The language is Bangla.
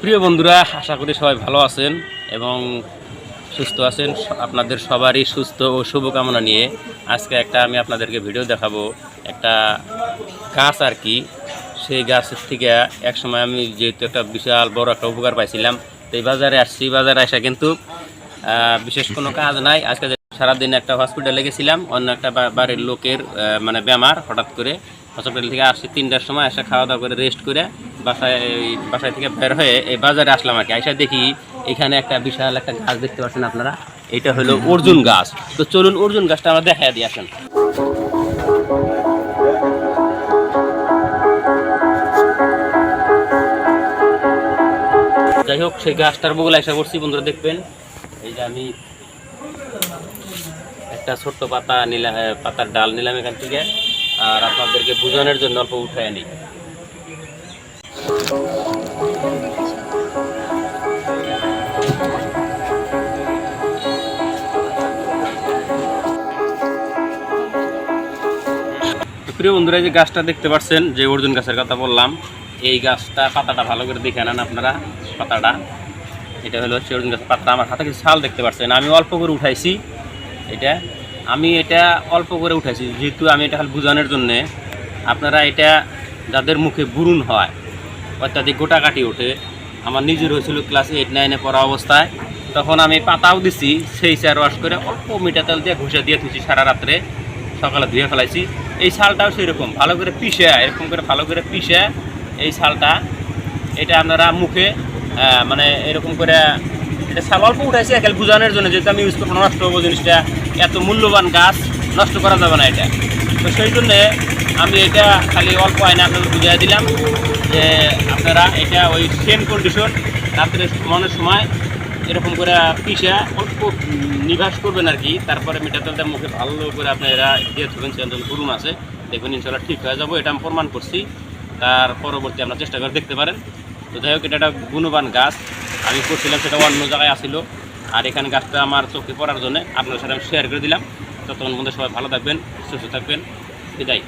প্রিয় বন্ধুরা, আশা করি সবাই ভালো আছেন এবং সুস্থ আছেন। আপনাদের সবারই সুস্থ ও শুভকামনা নিয়ে আজকে একটা আমি আপনাদেরকে ভিডিও দেখাবো। একটা গাছ আর কি। সেই গাছের থেকে এক সময় আমি যেহেতু একটা বিশাল বড় একটা উপকার পাইছিলাম, তো এই বাজারে আসছি। বাজারে আসা কিন্তু বিশেষ কোনো কাজ নাই। আজকে সারাদিন একটা হসপিটালে গেছিলাম, অন্য একটা বাড়ির লোকের মানে বেমার, হঠাৎ করে হসপিটাল থেকে আসছি তিনটার সময় এসে খাওয়া দাওয়া করে রেস্ট করে বাসায় বাসায় থেকে বের হয়ে এই বাজারে আসলাম আর কি। আইসা দেখি এখানে একটা বিশাল একটা গাছ দেখতে পাচ্ছেন আপনারা, এটা হলো অর্জুন গাছ। তো চলুন অর্জুন গাছটা আমরা দেখা দিয়ে আসেন। যাই হোক, সেই গাছটার বগলে এসে করছি বন্ধুরা দেখবেন। এই যে আমি একটা ছোট্ট পাতা নিলাম পাতার ডাল নিলাম এখান থেকে, আর আপনাদেরকে বোঝানোর জন্য অল্প উঠায় নিই প্রিয় বন্ধুরা যে গাছটা দেখতে পাচ্ছেন, যে অর্জুন গাছের কথা বললাম, এই গাছটা পাতাটা ভালো করে দেখে নেন আপনারা, পাতাটা। এটা হলো অর্জুন গাছের পাতা। আমার হাতে কিছু ছাল দেখতে পাচ্ছেন আমি অল্প করে উঠাইছি এটা। আমি এটা অল্প করে উঠাইছি, যেহেতু আমি এটা খালি বোঝানোর জন্যে। আপনারা এটা যাদের মুখে বুরুন হয়, অত্যাধিক গোটা কাটি ওঠে। আমার নিজের হয়েছিল ক্লাস এইট নাইনে পড়া অবস্থায়। তখন আমি পাতাও দিছি, সেই চার ওয়াশ করে অল্প মিঠা তেল দিয়ে ঘষে দিয়ে থুছি সারা রাত্রে। সকালে ধুয়ে ফেলাইছি। এই শালটাও সেরকম, ভালো করে পিষে, এরকম করে ভালো করে পিষে এই শালটা এটা আপনারা মুখে মানে এরকম করে, এটা শাল অল্প উঠাইছি, একাল বুঝানোর জন্য, যেহেতু আমি ইউজ করব, নষ্ট হব জিনিসটা, এত মূল্যবান গাছ নষ্ট করা যাবে না এটা। তো সেই জন্যে আমি এটা খালি অল্প আইনে আপনাদের বুঝিয়ে দিলাম যে আপনারা এটা ওই সেম কন্ডিশন রাত্রে মনের সময় এরকম করে পিসে অল্প নিবাস করবেন আর কি, তারপরে মিঠা তেলটা মুখে ভালো করে আপনারা দিয়ে থাকবেন সেখানে গুরুম আছে, দেখবেন ইনশাল্লাহ ঠিক হয়ে যাব, এটা আমি প্রমাণ করছি, তার পরবর্তী আপনারা চেষ্টা করে দেখতে পারেন। তো যাই হোক, এটা একটা গুণবান গাছ। আমি করছিলাম সেটা অন্য জায়গায় আসিল। আর এখানে গাছটা আমার চোখে পড়ার জন্য আপনার সাথে আমি শেয়ার করে দিলাম। ততক্ষণ মধ্যে সবাই ভালো থাকবেন, সুস্থ থাকবেন। বিদায়.